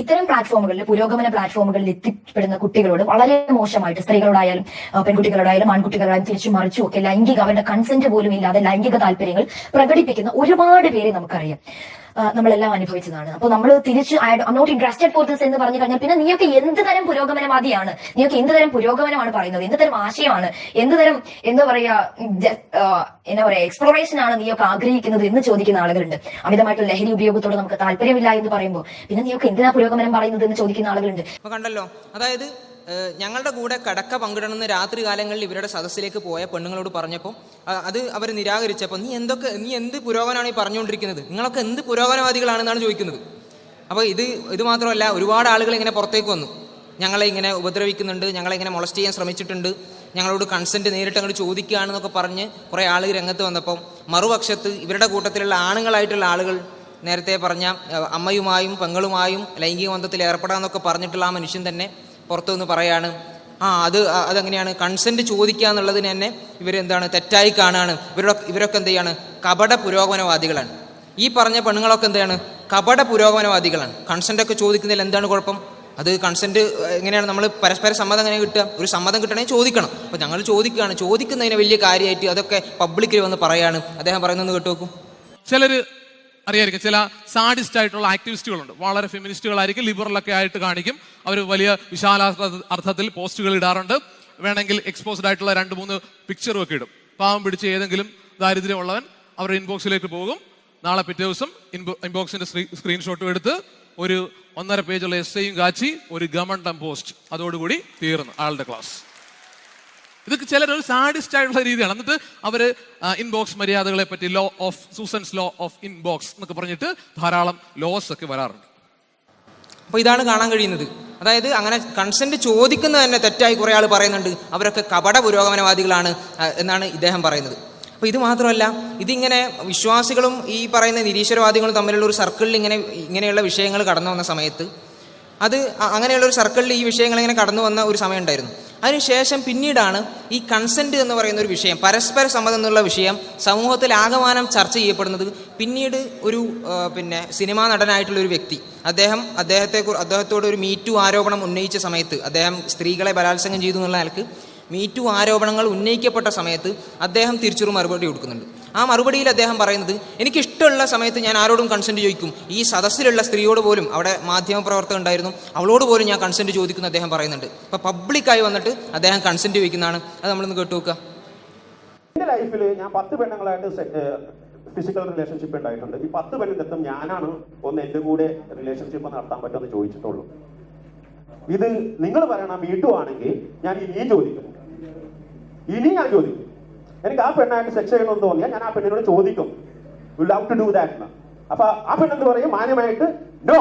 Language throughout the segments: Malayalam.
ഇത്തരം പ്ലാറ്റ്ഫോമുകളിൽ പുരോഗമന പ്ലാറ്റ്ഫോമുകളിൽ എത്തിപ്പെടുന്ന കുട്ടികളോട് വളരെ മോശമായിട്ട് സ്ത്രീകളോടായാലും പെൺകുട്ടികളോടായാലും ആൺകുട്ടികളോടായാലും തിരിച്ചു മറിച്ചു ഒക്കെ ലൈംഗിക അവരുടെ കൺസെന്റ് പോലും ഇല്ലാതെ ലൈംഗിക താല്പര്യങ്ങൾ പ്രകടിപ്പിക്കുന്ന ഒരുപാട് പേരെ നമുക്കറിയാം. നമ്മളെല്ലാം അനുഭവിച്ചതാണ്. അപ്പൊ നമ്മൾ തിരിച്ച് I not interested for this എന്ന് പറഞ്ഞു കഴിഞ്ഞാൽ പിന്നെ നീയൊക്കെ എന്ത് തരം പുരോഗമനവാദിയാണ്? നീയൊക്കെ എന്ത് തരം പുരോഗമനമാണ് പറയുന്നത്? എന്ത് തരം ആശയമാണ്? എന്ത് തരം എന്താ പറയാ എന്താ പറയാ എക്സ്പ്ലോറേഷൻ ആണ് നീയൊക്കെ ആഗ്രഹിക്കുന്നത് എന്ന് ചോദിക്കുന്ന ആളുകളുണ്ട്. അമിതമായിട്ടുള്ള ലഹരി ഉപയോഗത്തോട് നമുക്ക് താല്പര്യമില്ല എന്ന് പറയുമ്പോൾ പിന്നെ നീയൊക്കെ എന്തിനാ പുരോഗമനം പറയുന്നത് എന്ന് ചോദിക്കുന്ന ആളുകളുണ്ട്. അപ്പോൾ കണ്ടല്ലോ. അതായത് ഞങ്ങളുടെ കൂടെ കടക്ക പങ്കിടണമെന്ന് രാത്രി കാലങ്ങളിൽ ഇവരുടെ സദസ്സിലേക്ക് പോയ പെണ്ണുങ്ങളോട് പറഞ്ഞപ്പോൾ അത് അവർ നിരാകരിച്ചപ്പോൾ നീ എന്തൊക്കെ നീ എന്ത് പുരോഗമനമാണ് ഈ പറഞ്ഞുകൊണ്ടിരിക്കുന്നത്? നിങ്ങളൊക്കെ എന്ത് പുരോഗമനവാദികളാണെന്നാണ് ചോദിക്കുന്നത്? അപ്പോൾ ഇത് ഇത് മാത്രമല്ല ഒരുപാട് ആളുകൾ ഇങ്ങനെ പുറത്തേക്ക് വന്നു. ഞങ്ങളെ ഇങ്ങനെ ഉപദ്രവിക്കുന്നുണ്ട് ഞങ്ങളെ ഇങ്ങനെ മൊളസ്റ്റ് ചെയ്യാൻ ശ്രമിച്ചിട്ടുണ്ട് ഞങ്ങളോട് കൺസെന്റ് നേരിട്ട് അങ്ങോട്ട് ചോദിക്കുകയാണെന്നൊക്കെ പറഞ്ഞ് കുറേ ആളുകൾ രംഗത്ത് വന്നപ്പം മറുപക്ഷത്ത് ഇവരുടെ കൂട്ടത്തിലുള്ള ആണുങ്ങളായിട്ടുള്ള ആളുകൾ നേരത്തെ പറഞ്ഞ അമ്മയുമായും പെങ്ങളുമായും ലൈംഗിക ബന്ധത്തിൽ ഏർപ്പെടാമെന്നൊക്കെ പറഞ്ഞിട്ടുള്ള ആ മനുഷ്യൻ തന്നെ പുറത്തു നിന്ന് പറയാണ് ആ അത് അതെങ്ങനെയാണ്? കൺസെന്റ് ചോദിക്കുക എന്നുള്ളതിന് തന്നെ ഇവരെന്താണ്? തെറ്റായി കാണുകയാണ് ഇവരൊക്കെ ഇവരൊക്കെ എന്ത് ചെയ്യാണ്? കപട പുരോഗമനവാദികളാണ്. ഈ പറഞ്ഞ പെണ്ണുങ്ങളൊക്കെ എന്താണ് കപട പുരോഗമനവാദികളാണ്. കൺസെന്റ് ഒക്കെ ചോദിക്കുന്നതിൽ എന്താണ് കുഴപ്പം? അത് കൺസെന്റ് എങ്ങനെയാണ് നമ്മൾ പരസ്പര സമ്മതം എങ്ങനെ കിട്ടുക? ഒരു സമ്മതം കിട്ടണമെങ്കിൽ ചോദിക്കണം. അപ്പോൾ ഞങ്ങൾ ചോദിക്കുകയാണ്. ചോദിക്കുന്നതിന് വലിയ കാര്യമായിട്ട് അതൊക്കെ പബ്ലിക്കിൽ വന്ന് പറയാണ്. അദ്ദേഹം പറയുന്നത് കേട്ടു നോക്കും. ചിലര് അറിയായിരിക്കും. ചില സാഡിസ്റ്റ് ആയിട്ടുള്ള ആക്ടിവിസ്റ്റുകളുണ്ട്. വളരെ ഫെമിനിസ്റ്റുകളായിരിക്കും ലിബറലൊക്കെ ആയിട്ട് കാണിക്കും. അവർ വലിയ വിശാല അർത്ഥത്തിൽ പോസ്റ്റുകൾ ഇടാറുണ്ട്. വേണമെങ്കിൽ എക്സ്പോസ്ഡ് ആയിട്ടുള്ള രണ്ട് മൂന്ന് പിക്ചറും ഒക്കെ ഇടും. പാവം പിടിച്ച് ഏതെങ്കിലും ദാരിദ്ര്യമുള്ളവൻ അവരുടെ ഇൻബോക്സിലേക്ക് പോകും. നാളെ പിറ്റേ ദിവസം ഇൻബോക്സിന്റെ സ്ക്രീൻഷോട്ടും എടുത്ത് ഒരു ഒന്നര പേജുള്ള എസ് ഐയും കാച്ചി ഒരു ഗമണ്ടം പോസ്റ്റ് അതോടുകൂടി തീർന്നു ആളുടെ ക്ലാസ് ഇതൊക്കെ ചിലർ ഒരു സാഡിസ്റ്റ് ആയിട്ടുള്ള രീതിയാണ്. എന്നിട്ട് അവർ ഇൻബോക്സ് മര്യാദകളെ പറ്റി law of Susan's law of inbox എന്നൊക്കെ പറഞ്ഞിട്ട് ധാരാളം ലോസ് ഒക്കെ വരാറുണ്ട്. അപ്പോൾ ഇതാണ് കാണാൻ കഴിയുന്നത്. അതായത് അങ്ങനെ കൺസെന്റ് ചോദിക്കുന്നത് തന്നെ തെറ്റായി കുറേ ആൾ പറയുന്നുണ്ട്. അവരൊക്കെ കപട പുരോഗമനവാദികളാണ് എന്നാണ് ഇദ്ദേഹം പറയുന്നത്. അപ്പോൾ ഇത് മാത്രമല്ല ഇതിങ്ങനെ വിശ്വാസികളും ഈ പറയുന്ന നിരീശ്വരവാദികളും തമ്മിലുള്ള ഒരു സർക്കിളിൽ ഇങ്ങനെ ഇങ്ങനെയുള്ള വിഷയങ്ങൾ കടന്നു വന്ന സമയത്ത് അത് അങ്ങനെയുള്ള ഒരു സർക്കിളിൽ ഈ വിഷയങ്ങൾ ഇങ്ങനെ കടന്നു വന്ന ഒരു സമയം ഉണ്ടായിരുന്നു. അതിനുശേഷം പിന്നീടാണ് ഈ കൺസെന്റ് എന്ന് പറയുന്ന ഒരു വിഷയം പരസ്പര സമ്മതം എന്നുള്ള വിഷയം സമൂഹത്തിൽ ആകമാനം ചർച്ച ചെയ്യപ്പെടുന്നത് പിന്നീട് ഒരു പിന്നെ സിനിമാ നടനായിട്ടുള്ള ഒരു വ്യക്തി. അദ്ദേഹം അദ്ദേഹത്തെ അദ്ദേഹത്തോട് ഒരു മീറ്റു ആരോപണം ഉന്നയിച്ച സമയത്ത് അദ്ദേഹം സ്ത്രീകളെ ബലാത്സംഗം ചെയ്തു എന്നുള്ള ആൾക്ക് മീറ്റു ആരോപണങ്ങൾ ഉന്നയിക്കപ്പെട്ട സമയത്ത് അദ്ദേഹം തിരിച്ചൊരു മറുപടി കൊടുക്കുന്നുണ്ട്. ആ മറുപടിയിൽ അദ്ദേഹം പറയുന്നത് എനിക്കിഷ്ടമുള്ള സമയത്ത് ഞാൻ ആരോടും കൺസെന്റ് ചോദിക്കും. ഈ സദസ്സിലുള്ള സ്ത്രീയോട് പോലും അവിടെ മാധ്യമ പ്രവർത്തകർ ഉണ്ടായിരുന്നു. അവളോട് പോലും ഞാൻ കൺസെന്റ് ചോദിക്കുന്നു അദ്ദേഹം പറയുന്നുണ്ട്. അപ്പോൾ പബ്ലിക്കായി വന്നിട്ട് അദ്ദേഹം കൺസെന്റ് ചോദിക്കുന്നതാണ്. അത് നമ്മളൊന്ന് കേട്ടു നോക്കുക. എന്റെ ലൈഫിൽ ഞാൻ പത്ത് പെണ്ണുങ്ങളായിട്ട് ഫിസിക്കൽ റിലേഷൻഷിപ്പ് ഉണ്ടായിട്ടുണ്ട്. ഈ പത്ത് പെണ്ണിന്റെ അടുത്തും ഞാനാണ് ഒന്ന് എന്റെ കൂടെ റിലേഷൻഷിപ്പ് നടത്താൻ പറ്റുമെന്ന് ചോദിച്ചിട്ടുള്ളൂ. ഇത് നിങ്ങൾ പറയണ വീട്ടുവാണെങ്കിൽ ഞാൻ ഇനിയും ചോദിക്കും. ഇനി ഞാൻ ചോദിക്കും. എനിക്ക് ആ പെണ്ണായിട്ട് സെക്സ് ചെയ്യണമെന്ന് തോന്നിയാൽ ഞാൻ ആ പെണ്ണിനോട് ചോദിക്കും. You love to do that അപ്പൊ ആ പെണ്ണെന്ന് പറയും? മാന്യമായിട്ട് നോ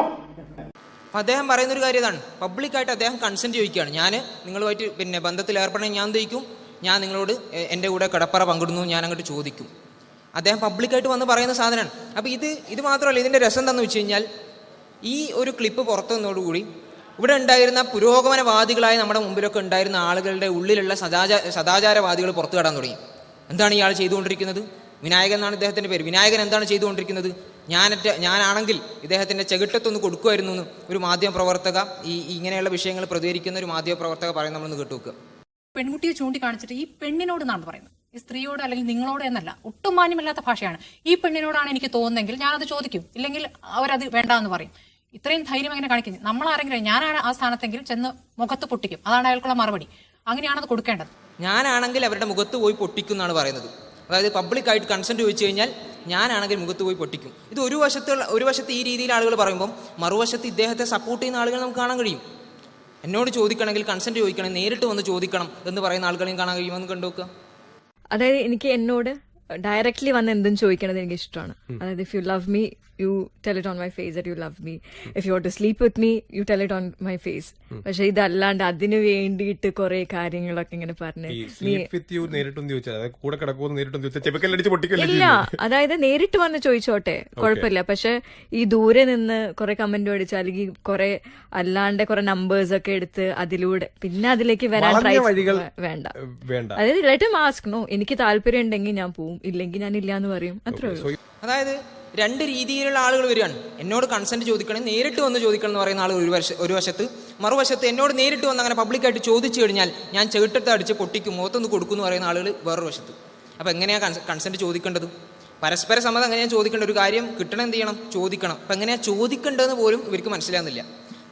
അപ്പോൾ അദ്ദേഹം പറയുന്ന ഒരു കാര്യം ഇതാണ്. പബ്ലിക്കായിട്ട് അദ്ദേഹം കൺസെന്റ് ചോദിക്കുകയാണ്. ഞാൻ നിങ്ങളുമായിട്ട് പിന്നെ ബന്ധത്തിൽ ഏർപ്പെടണമെങ്കിൽ ഞാൻ ചോദിക്കും? ഞാൻ നിങ്ങളോട് എന്റെ കൂടെ കടപ്പറ പങ്കിടുന്നു ഞാൻ അങ്ങോട്ട് ചോദിക്കും. അദ്ദേഹം പബ്ലിക്കായിട്ട് വന്ന് പറയുന്ന സാധനമാണ്. അപ്പോൾ ഇത് ഇത് മാത്രമല്ല ഇതിന്റെ രസം എന്താണെന്ന് വെച്ച് കഴിഞ്ഞാൽ ഈ ഒരു ക്ലിപ്പ് പുറത്തു വന്നതോടുകൂടി ഇവിടെ ഉണ്ടായിരുന്ന പുരോഗമനവാദികളായ നമ്മുടെ മുമ്പിലൊക്കെ ഉണ്ടായിരുന്ന ആളുകളുടെ ഉള്ളിലുള്ള സദാചാര സദാചാരവാദികൾ പുറത്തു കടാൻ തുടങ്ങി. എന്താണ് ഇയാൾ ചെയ്തുകൊണ്ടിരിക്കുന്നത്? വിനായകൻ എന്നാണ് ഇദ്ദേഹത്തിന്റെ പേര്. വിനായകൻ എന്താണ് ചെയ്തുകൊണ്ടിരിക്കുന്നത്? ഞാനറ്റ ഞാനാണെങ്കിൽ ഇദ്ദേഹത്തിന്റെ ചെകിട്ടത്തൊന്ന് കൊടുക്കുമായിരുന്നു എന്ന് ഒരു മാധ്യമപ്രവർത്തക ഈ ഇങ്ങനെയുള്ള വിഷയങ്ങൾ പ്രതികരിക്കുന്ന ഒരു മാധ്യമപ്രവർത്തക പറയുന്നത് നമ്മളൊന്ന് കേട്ടു നോക്കുക പെൺകുട്ടിയെ ചൂണ്ടിക്കാണിച്ചിട്ട് ഈ പെണ്ണിനോട് എന്നാണ് പറയുന്നത്? ഈ സ്ത്രീയോട് അല്ലെങ്കിൽ നിങ്ങളോട് എന്നല്ല ഒട്ടും മാന്യമല്ലാത്ത ഭാഷയാണ്. ഈ പെണ്ണിനോടാണ് എനിക്ക് തോന്നുന്നെങ്കിൽ ഞാനത് ചോദിക്കും. ഇല്ലെങ്കിൽ അവരത് വേണ്ടാന്ന് പറയും. ഇത്രയും ധൈര്യം എങ്ങനെ കാണിക്കുന്നത് നമ്മൾ ആരെങ്കിലും ഞാനാണ് ആ സ്ഥാനത്തെങ്കിൽ ചെന്ന് മുഖത്ത് പൊട്ടിക്കും. അതാണ് അയാൾക്കുള്ള മറുപടി. അങ്ങനെയാണത് കൊടുക്കേണ്ടത്. ഞാനാണെങ്കിൽ അവരുടെ മുഖത്ത് പോയി പൊട്ടിക്കും എന്നാണ് പറയുന്നത്. അതായത് പബ്ലിക്കായിട്ട് കൺസെന്റ് ചോദിച്ചു കഴിഞ്ഞാൽ ഞാനാണെങ്കിൽ മുഖത്ത് പോയി പൊട്ടിക്കും. ഇത് ഒരു വശത്തുള്ള ഒരു വശത്ത് ഈ രീതിയിൽ ആളുകൾ പറയുമ്പോൾ മറുവശത്ത് ഇദ്ദേഹത്തെ സപ്പോർട്ട് ചെയ്യുന്ന ആളുകൾ നമുക്ക് കാണാൻ കഴിയും. എന്നോട് ചോദിക്കണമെങ്കിൽ കൺസെന്റ് ചോദിക്കണം നേരിട്ട് വന്ന് ചോദിക്കണം എന്ന് പറയുന്ന ആളുകളെയും കാണാൻ കഴിയുമെന്ന് കണ്ടു നോക്കുക അതായത് എനിക്ക് എന്നോട് ഡയറക്ട്ലി വന്ന് എന്തും ചോദിക്കണത് എനിക്ക് ഇഷ്ടമാണ് അതായത് if you love me you tell it on my face that you love me if you to sleep with me you tell it on my face പക്ഷെ ഇതല്ലാണ്ട് അതിനു വേണ്ടിയിട്ട് കുറെ കാര്യങ്ങളൊക്കെ ഇങ്ങനെ പറഞ്ഞു. ഇല്ല. അതായത് നേരിട്ട് വന്ന് ചോദിച്ചോട്ടെ. കുഴപ്പമില്ല. പക്ഷെ ഈ ദൂരെ നിന്ന് കുറെ കമന്റ് അടിച്ച് അല്ലെങ്കിൽ കുറെ അല്ലാണ്ട് കുറെ നമ്പേഴ്സ് ഒക്കെ എടുത്ത് അതിലൂടെ പിന്നെ അതിലേക്ക് വരാൻ ട്രൈ വേണ്ട. വേണ്ട. അതായത് ലെറ്റ് മാസ്ക് നോ എനിക്ക് താല്പര്യം ഉണ്ടെങ്കിൽ ഞാൻ പോവും. ഇല്ലെങ്കിൽ ഞാൻ ഇല്ല എന്ന് പറയും. അത്രേ ഉള്ളൂ. അതായത് രണ്ട് രീതിയിലുള്ള ആളുകൾ വരികയാണ്. എന്നോട് കൺസെന്റ് ചോദിക്കണം നേരിട്ട് വന്ന് ചോദിക്കണം എന്ന് പറയുന്ന ആളുകൾ ഒരു വശ ഒരു വശത്ത്. മറുവശത്ത് എന്നോട് നേരിട്ട് വന്ന് അങ്ങനെ പബ്ലിക്കായിട്ട് ചോദിച്ചു കഴിഞ്ഞാൽ ഞാൻ ചെവിട്ടത്ത് അടിച്ച് പൊട്ടിക്കും മുഖത്തൊന്ന് കൊടുക്കും എന്ന് പറയുന്ന ആളുകൾ വേറൊരു വശത്ത്. അപ്പോൾ എങ്ങനെയാണ് കൺസെന്റ് ചോദിക്കേണ്ടത്? പരസ്പര സമ്മതം എങ്ങനെയാണ് ചോദിക്കേണ്ട ഒരു കാര്യം? കിട്ടണം എന്ത് ചെയ്യണം? ചോദിക്കണം. അപ്പം എങ്ങനെയാണ് ചോദിക്കേണ്ടതെന്ന് പോലും ഇവർക്ക് മനസ്സിലാകുന്നില്ല.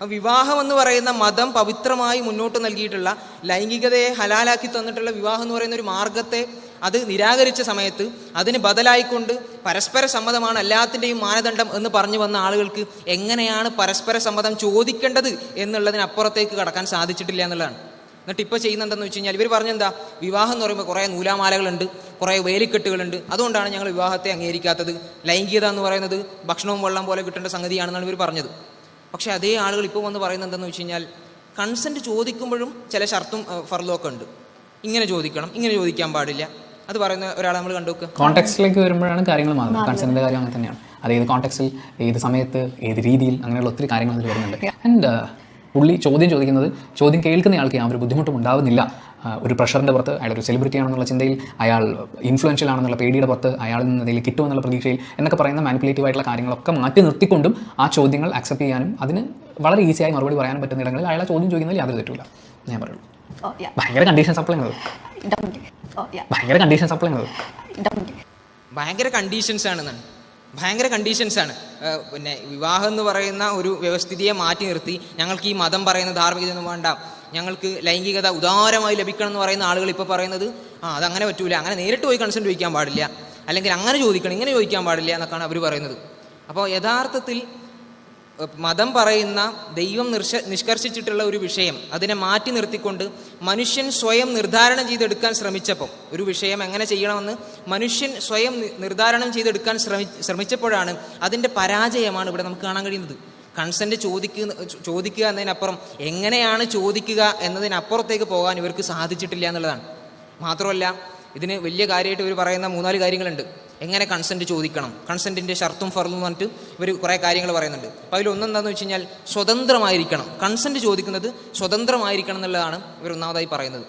വിവാഹം എന്ന് പറയുന്ന മതം പവിത്രമായി മുന്നോട്ട് നൽകിയിട്ടുള്ള ലൈംഗികതയെ ഹലാലാക്കി തന്നിട്ടുള്ള വിവാഹം എന്ന് പറയുന്ന ഒരു മാർഗത്തെ അത് നിരാകരിച്ച സമയത്ത് അതിന് ബദലായിക്കൊണ്ട് പരസ്പര സമ്മതമാണ് എല്ലാത്തിന്റെയും മാനദണ്ഡം എന്ന് പറഞ്ഞു വന്ന ആളുകൾക്ക് എങ്ങനെയാണ് പരസ്പര സമ്മതം ചോദിക്കേണ്ടത് എന്നുള്ളതിനപ്പുറത്തേക്ക് കടക്കാൻ സാധിച്ചിട്ടില്ല എന്നുള്ളതാണ്. എന്നിട്ട് ഇപ്പോൾ ചെയ്യുന്ന എന്താണെന്ന് വെച്ച് കഴിഞ്ഞാൽ ഇവർ പറഞ്ഞെന്താ? വിവാഹം എന്ന് പറയുമ്പോൾ കുറേ നൂലാമാലകളുണ്ട് കുറേ വേലിക്കെട്ടുകളുണ്ട്. അതുകൊണ്ടാണ് ഞങ്ങൾ വിവാഹത്തെ അംഗീകരിക്കാത്തത്. ലൈംഗികത എന്ന് പറയുന്നത് ഭക്ഷണവും വെള്ളം പോലെ കിട്ടേണ്ട സംഗതിയാണെന്നാണ് ഇവർ പറഞ്ഞത്. പക്ഷേ അതേ ആളുകൾ ഇപ്പോൾ വന്ന് പറയുന്നത് എന്താണെന്ന് വെച്ച് കഴിഞ്ഞാൽ കൺസെന്റ് ചോദിക്കുമ്പോഴും ചില ഷർത്തും ഫർലും ഉണ്ട്. ഇങ്ങനെ ചോദിക്കണം ഇങ്ങനെ ചോദിക്കാൻ പാടില്ല. അത് പറയുന്ന ഒരാളെ നമ്മൾ കണ്ടു കോൺടാക്സിലേക്ക് വരുമ്പോഴാണ് കാര്യങ്ങൾ മാറുന്നത്. കൺസേണിന്റെ കാര്യം അങ്ങനെ തന്നെയാണ്. അത് ഏത് കോൺടാക്സിൽ ഏത് സമയത്ത് ഏത് രീതിയിൽ അങ്ങനെയുള്ള ഒത്തിരി കാര്യങ്ങൾ അതിൽ വരുന്നുണ്ട്. ആൻഡ് പുള്ളി ചോദ്യം ചോദിക്കുന്നത് ചോദ്യം കേൾക്കുന്ന കേൾക്കുന്നയാൾക്ക് യാതൊരു ബുദ്ധിമുട്ടും ഉണ്ടാവുന്നില്ല. ഒരു പ്രഷറിന്റെ പുറത്ത് അയാൾ ഒരു സെലിബ്രിറ്റി ആണെന്നുള്ള ചിന്തയിൽ അയാൾ ഇൻഫ്ലുവൻഷ്യൽ ആണെന്നുള്ള പേടിയുടെ പുറത്ത് അയാളിൽ നിന്ന് എന്തെങ്കിലും കിട്ടുമെന്നുള്ള പ്രതീക്ഷയിൽ എന്നൊക്കെ പറയുന്ന മാനിപ്പുലേറ്റീവ് ആയിട്ടുള്ള കാര്യങ്ങളൊക്കെ മാറ്റി നിർത്തിക്കൊണ്ടും ആ ചോദ്യങ്ങൾ അക്സെപ്റ്റ് ചെയ്യാനും അതിന് വളരെ ഈസിയായി മറുപടി പറയാനും പറ്റുന്ന ഇടങ്ങളിൽ അയാളെ ചോദ്യം ചോദിക്കുന്നതിൽ യാതൊരു തെറ്റില്ല ഞാൻ പറയുള്ളൂ. Oh. ഭയങ്കര കണ്ടീഷൻ സപ്ലൈ. Oh, yeah. ഭയങ്കര കണ്ടീഷൻ സപ്ലൈ. ഭയങ്കര കണ്ടീഷൻസ് ആണെന്നാണ് ഭയങ്കര കണ്ടീഷൻസ് ആണ്. പിന്നെ വിവാഹം എന്ന് പറയുന്ന ഒരു വ്യവസ്ഥിതിയെ മാറ്റി നിർത്തി ഞങ്ങൾക്ക് ഈ മതം പറയുന്ന ധാർമ്മികതയൊന്നും വേണ്ട. ഞങ്ങൾക്ക് ലൈംഗികത ഉദാരമായി ലഭിക്കണം എന്ന് പറയുന്ന ആളുകൾ ഇപ്പോൾ പറയുന്നത് ആ അതങ്ങനെ പറ്റൂല. അങ്ങനെ നേരിട്ട് പോയി കൺസെന്റ് ചോദിക്കാൻ പാടില്ല. അല്ലെങ്കിൽ അങ്ങനെ ചോദിക്കണം ഇങ്ങനെ ചോദിക്കാൻ പാടില്ല എന്നൊക്കെയാണ് അവർ പറയുന്നത്. അപ്പോൾ യഥാർത്ഥത്തിൽ മതം പറയുന്ന ദൈവം നിർശ നിഷ്കർഷിച്ചിട്ടുള്ള ഒരു വിഷയം അതിനെ മാറ്റി നിർത്തിക്കൊണ്ട് മനുഷ്യൻ സ്വയം നിർദ്ധാരണം ചെയ്തെടുക്കാൻ ശ്രമിച്ചപ്പോൾ ഒരു വിഷയം എങ്ങനെ ചെയ്യണമെന്ന് മനുഷ്യൻ സ്വയം നിർദ്ധാരണം ചെയ്തെടുക്കാൻ ശ്രമി ശ്രമിച്ചപ്പോഴാണ് അതിന്റെ പരാജയമാണ് ഇവിടെ നമുക്ക് കാണാൻ കഴിയുന്നത്. കൺസെന്റ് ചോദിക്കുക ചോദിക്കുക എന്നതിനപ്പുറം എങ്ങനെയാണ് ചോദിക്കുക എന്നതിനപ്പുറത്തേക്ക് പോകാൻ ഇവർക്ക് സാധിച്ചിട്ടില്ല എന്നുള്ളതാണ്. മാത്രമല്ല ഇതിന് വലിയ കാര്യമായിട്ട് ഇവർ പറയുന്ന മൂന്നാൽ കാര്യങ്ങളുണ്ട്. എങ്ങനെ കൺസെന്റ് ചോദിക്കണം? കൺസെന്റിന്റെ ഷർത്തും ഫറും എന്ന് പറഞ്ഞിട്ട് ഇവർ കുറേ കാര്യങ്ങൾ പറയുന്നുണ്ട്. അപ്പോൾ അതിലൊന്നെന്താണെന്ന് വെച്ച് കഴിഞ്ഞാൽ സ്വതന്ത്രമായിരിക്കണം. കൺസെന്റ് ചോദിക്കുന്നത് സ്വതന്ത്രമായിരിക്കണം എന്നുള്ളതാണ് ഇവർ ഒന്നാമതായി പറയുന്നത്.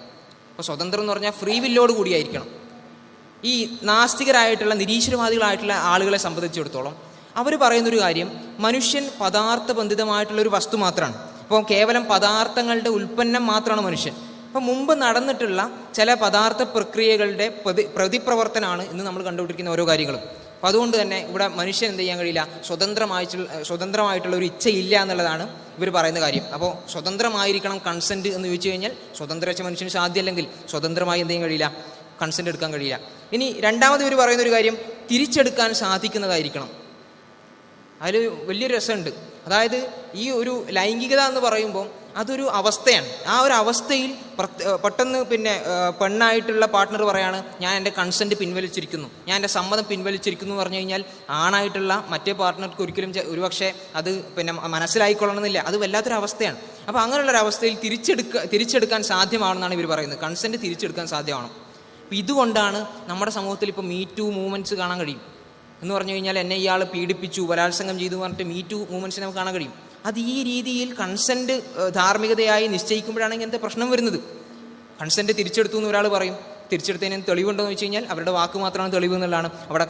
അപ്പോൾ സ്വതന്ത്രം എന്ന് പറഞ്ഞാൽ ഫ്രീ വില്ലോട് കൂടിയായിരിക്കണം. ഈ നാസ്തികരായിട്ടുള്ള നിരീശ്വരവാദികളായിട്ടുള്ള ആളുകളെ സംബന്ധിച്ചിടത്തോളം അവർ പറയുന്നൊരു കാര്യം മനുഷ്യൻ പദാർത്ഥബന്ധിതമായിട്ടുള്ള ഒരു വസ്തു മാത്രമാണ് അപ്പോൾ കേവലം പദാർത്ഥങ്ങളുടെ ഉൽപ്പന്നം മാത്രമാണ് മനുഷ്യൻ. അപ്പം മുമ്പ് നടന്നിട്ടുള്ള ചില പദാർത്ഥ പ്രക്രിയകളുടെ പ്രതി പ്രതിപ്രവർത്തനമാണ് ഇന്ന് നമ്മൾ കണ്ടുപിടിക്കുന്ന ഓരോ കാര്യങ്ങളും. അപ്പോൾ അതുകൊണ്ട് തന്നെ ഇവിടെ മനുഷ്യൻ എന്ത് ചെയ്യാൻ കഴിയില്ല? സ്വതന്ത്രമായിട്ടുള്ള സ്വതന്ത്രമായിട്ടുള്ള ഒരു ഇച്ഛയില്ല എന്നുള്ളതാണ് ഇവർ പറയുന്ന കാര്യം. അപ്പോൾ സ്വതന്ത്രമായിരിക്കണം കൺസെന്റ് എന്ന് ചോദിച്ചു കഴിഞ്ഞാൽ സ്വതന്ത്ര വെച്ച മനുഷ്യന് സാധ്യമല്ലെങ്കിൽ സ്വതന്ത്രമായി എന്ത് ചെയ്യാൻ കഴിയില്ല? കൺസെന്റ് എടുക്കാൻ കഴിയില്ല. ഇനി രണ്ടാമത് ഇവർ പറയുന്ന ഒരു കാര്യം തിരിച്ചെടുക്കാൻ സാധിക്കുന്നതായിരിക്കണം. അതിൽ വലിയൊരു രസമുണ്ട്. അതായത് ഈ ഒരു ലൈംഗികത എന്ന് പറയുമ്പോൾ അതൊരു അവസ്ഥയാണ്. ആ ഒരു അവസ്ഥയിൽ പെട്ടെന്ന് പിന്നെ പെണ്ണായിട്ടുള്ള പാർട്ട്ണർ പറയാണ് ഞാൻ എന്റെ കൺസെന്റ് പിൻവലിച്ചിരിക്കുന്നു. ഞാൻ എന്റെ സമ്മതം പിൻവലിച്ചിരിക്കുന്നു എന്ന് പറഞ്ഞു കഴിഞ്ഞാൽ ആണായിട്ടുള്ള മറ്റേ പാർട്ട്ണർക്ക് ഒരിക്കലും ഒരുപക്ഷെ അത് പിന്നെ മനസ്സിലായിക്കൊള്ളണമെന്നില്ല. അത് വല്ലാത്തൊരു അവസ്ഥയാണ്. അപ്പോൾ അങ്ങനെയുള്ളൊരു അവസ്ഥയിൽ തിരിച്ചെടുക്ക തിരിച്ചെടുക്കാൻ സാധ്യമാണെന്നാണ് ഇവർ പറയുന്നത്. കൺസെന്റ് തിരിച്ചെടുക്കാൻ സാധ്യമാണ് അപ്പോൾ ഇതുകൊണ്ടാണ് നമ്മുടെ സമൂഹത്തിൽ ഇപ്പോൾ മീ ടു മൂവ്മെന്റ്സ് കാണാൻ കഴിയും. എന്ന് പറഞ്ഞു കഴിഞ്ഞാൽ എന്നെ ഇയാൾ പീഡിപ്പിച്ചു ബലാത്സംഗം ചെയ്തു പറഞ്ഞിട്ട് മീ ടു മൂവ്മെന്റ്സിനെ നമുക്ക് കാണാൻ കഴിയും. അത് ഈ രീതിയിൽ കൺസെന്റ് ധാർമ്മികതയായി നിശ്ചയിക്കുമ്പോഴാണ് ഇങ്ങനത്തെ പ്രശ്നം വരുന്നത്. കൺസെന്റ് തിരിച്ചെടുത്തു എന്ന് ഒരാൾ പറയും. തിരിച്ചെടുത്തതിന് തെളിവുണ്ടോ എന്ന് വെച്ച് കഴിഞ്ഞാൽ അവരുടെ വാക്ക് മാത്രമാണ് തെളിവ് എന്നുള്ളതാണ് അവിടെ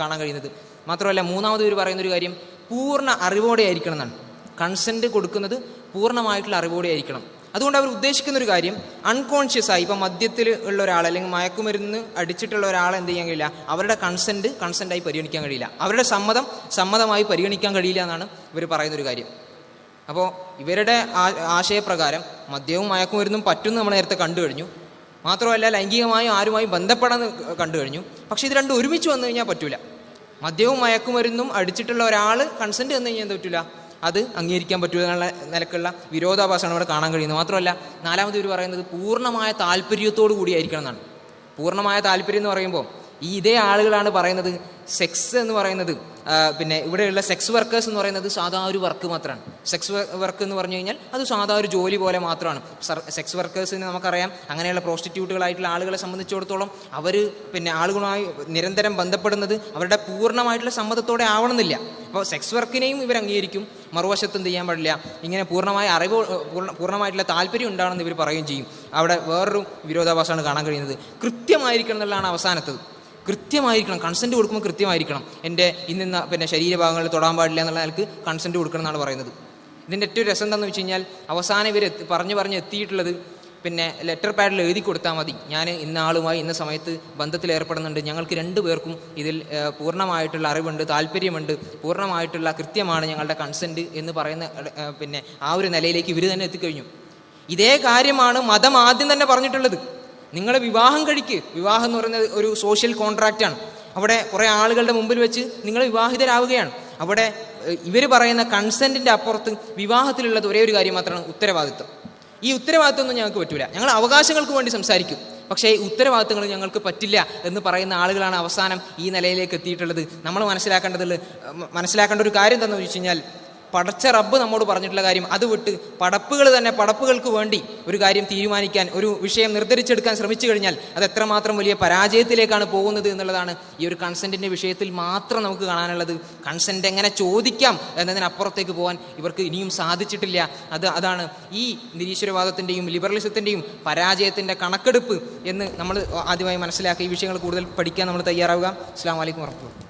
കാണാൻ കഴിയുന്നത്. മാത്രമല്ല മൂന്നാമത് ഇവർ പറയുന്ന ഒരു കാര്യം പൂർണ അറിവോടെ ആയിരിക്കണം എന്നാണ്. കൺസെന്റ് കൊടുക്കുന്നത് പൂർണമായിട്ടുള്ള അറിവോടെ ആയിരിക്കണം. അതുകൊണ്ട് അവർ ഉദ്ദേശിക്കുന്ന ഒരു കാര്യം അൺകോൺഷ്യസ് ആയി ഇപ്പം മദ്യത്തിൽ ഉള്ള ഒരാൾ അല്ലെങ്കിൽ മയക്കുമരുന്ന് അടിച്ചിട്ടുള്ള ഒരാൾ എന്ത് ചെയ്യാൻ കഴിയില്ല അവരുടെ കൺസെന്റ് കൺസെന്റായി പരിഗണിക്കാൻ കഴിയില്ല. അവരുടെ സമ്മതം സമ്മതമായി പരിഗണിക്കാൻ കഴിയില്ല എന്നാണ് ഇവർ പറയുന്നൊരു കാര്യം. അപ്പോൾ ഇവരുടെ ആശയപ്രകാരം മദ്യവും മയക്കുമരുന്നും പറ്റുമെന്ന് നമ്മൾ നേരത്തെ കണ്ടു കഴിഞ്ഞു. മാത്രമല്ല ലൈംഗികമായും ആരുമായും ബന്ധപ്പെടാൻ കണ്ടു കഴിഞ്ഞു. പക്ഷേ ഇത് രണ്ടും ഒരുമിച്ച് വന്നു കഴിഞ്ഞാൽ പറ്റൂല. മദ്യവും മയക്കുമരുന്നും അടിച്ചിട്ടുള്ള ഒരാൾ കൺസെന്റ് തന്നു കഴിഞ്ഞാൽ എന്താ പറ്റൂല? അത് അംഗീകരിക്കാൻ പറ്റൂല എന്നുള്ള നിലക്കുള്ള വിരോധാഭാസമാണ് ഇവിടെ കാണാൻ കഴിയുന്നത്. മാത്രമല്ല നാലാമത് ഇവർ പറയുന്നത് പൂർണമായ താല്പര്യത്തോടു കൂടിയായിരിക്കണം എന്നാണ്. പൂർണമായ താല്പര്യം എന്ന് പറയുമ്പോൾ ഈ ഇതേ ആളുകളാണ് പറയുന്നത് സെക്സ് എന്ന് പറയുന്നത്. പിന്നെ ഇവിടെയുള്ള സെക്സ് വർക്കേഴ്സ് എന്ന് പറയുന്നത് സാധാ ഒരു വർക്ക് മാത്രമാണ് സെക്സ് വർക്ക് എന്ന് പറഞ്ഞു കഴിഞ്ഞാൽ അത് സാധാ ഒരു ജോലി പോലെ മാത്രമാണ് സെക്സ് വർക്കേഴ്സിന് നമുക്കറിയാം അങ്ങനെയുള്ള പ്രോസ്റ്റിറ്റ്യൂട്ടുകളായിട്ടുള്ള ആളുകളെ സംബന്ധിച്ചിടത്തോളം അവർ പിന്നെ ആളുകളുമായി നിരന്തരം ബന്ധപ്പെടുന്നത് അവരുടെ പൂർണമായിട്ടുള്ള സമ്മതത്തോടെ ആവണമെന്നില്ല. അപ്പോൾ സെക്സ് വർക്കിനെയും ഇവർ അംഗീകരിക്കും. മറുവശത്ത് എന്ത് ചെയ്യാൻ പാടില്ല? ഇങ്ങനെ പൂർണമായ അറിവ് പൂർണ പൂർണമായിട്ടുള്ള താല്പര്യം ഉണ്ടാണെന്ന് ഇവർ പറയുകയും ചെയ്യും. അവിടെ വേറൊരു വിരോധാഭാസമാണ് കാണാൻ കഴിയുന്നത്. കൃത്യമായിരിക്കണം എന്നുള്ളതാണ് അവസാനത്തത്. കൃത്യമായിരിക്കണം. കൺസെന്റ് കൊടുക്കുമ്പോൾ കൃത്യമായിരിക്കണം. എന്റെ ഇന്നിന്ന പിന്നെ ശരീരഭാഗങ്ങളിൽ തൊടാൻ പാടില്ല എന്നുള്ള നിലയ്ക്ക് കൺസെന്റ് കൊടുക്കണം എന്നാണ് പറയുന്നത്. ഇതിന്റെ ഏറ്റവും രസം എന്താണെന്ന് വെച്ച് കഴിഞ്ഞാൽ അവസാനം ഇവർ പറഞ്ഞു പറഞ്ഞ് എത്തിയിട്ടുള്ളത് പിന്നെ ലെറ്റർ പാഡിൽ എഴുതി കൊടുത്താൽ മതി. ഞാൻ ഇന്ന ആളുമായി ഇന്ന സമയത്ത് ബന്ധത്തിൽ ഏർപ്പെടുന്നുണ്ട്. ഞങ്ങൾക്ക് രണ്ടു പേർക്കും ഇതിൽ പൂർണമായിട്ടുള്ള അറിവുണ്ട് താല്പര്യമുണ്ട്. പൂർണമായിട്ടുള്ള കൃത്യമാണ് ഞങ്ങളുടെ കൺസെന്റ് എന്ന് പറയുന്ന പിന്നെ ആ ഒരു നിലയിലേക്ക് ഇവർ തന്നെ എത്തിക്കഴിഞ്ഞു. ഇതേ കാര്യമാണ് മതം ആദ്യം തന്നെ പറഞ്ഞിട്ടുള്ളത്. നിങ്ങൾ വിവാഹം കഴിക്ക്. വിവാഹം എന്ന് പറയുന്നത് ഒരു സോഷ്യൽ കോൺട്രാക്റ്റാണ് അവിടെ കുറേ ആളുകളുടെ മുമ്പിൽ വെച്ച് നിങ്ങൾ വിവാഹിതരാവുകയാണ്. അവിടെ ഇവർ പറയുന്ന കൺസെന്റിന്റെ അപ്പുറത്ത് വിവാഹത്തിലുള്ളത് ഒരേ ഒരു കാര്യം മാത്രമാണ് ഉത്തരവാദിത്വം. ഈ ഉത്തരവാദിത്വം ഒന്നും ഞങ്ങൾക്ക് പറ്റില്ല ഞങ്ങൾ അവകാശങ്ങൾക്ക് വേണ്ടി സംസാരിക്കും. പക്ഷേ ഈ ഉത്തരവാദിത്തങ്ങൾ ഞങ്ങൾക്ക് പറ്റില്ല എന്ന് പറയുന്ന ആളുകളാണ് അവസാനം ഈ നിലയിലേക്ക് എത്തിയിട്ടുള്ളത്. നമ്മൾ മനസ്സിലാക്കേണ്ടതിൽ മനസ്സിലാക്കേണ്ട ഒരു കാര്യം എന്താണെന്ന് വെച്ച് കഴിഞ്ഞാൽ പടച്ച റബ്ബ് നമ്മോട് പറഞ്ഞിട്ടുള്ള കാര്യം അത് വിട്ട് പടപ്പുകൾ തന്നെ പടപ്പുകൾക്ക് വേണ്ടി ഒരു കാര്യം തീരുമാനിക്കാൻ ഒരു വിഷയം നിർദ്ധരിച്ചെടുക്കാൻ ശ്രമിച്ചു കഴിഞ്ഞാൽ അത് എത്രമാത്രം വലിയ പരാജയത്തിലേക്കാണ് പോകുന്നത് എന്നുള്ളതാണ് ഈ ഒരു കൺസെന്റിന്റെ വിഷയത്തിൽ മാത്രം നമുക്ക് കാണാനുള്ളത്. കൺസെന്റ് എങ്ങനെ ചോദിക്കാം എന്നതിനപ്പുറത്തേക്ക് പോകാൻ ഇവർക്ക് ഇനിയും സാധിച്ചിട്ടില്ല. അത് അതാണ് ഈ നിരീശ്വരവാദത്തിന്റെയും ലിബറലിസത്തിന്റെയും പരാജയത്തിന്റെ കണക്കെടുപ്പ് എന്ന് നമ്മൾ ആദ്യമായി മനസ്സിലാക്കി ഈ വിഷയങ്ങൾ കൂടുതൽ പഠിക്കാൻ നമ്മൾ തയ്യാറാവുക. അസ്സാം വലൈക്കും വർഹമത്തുള്ള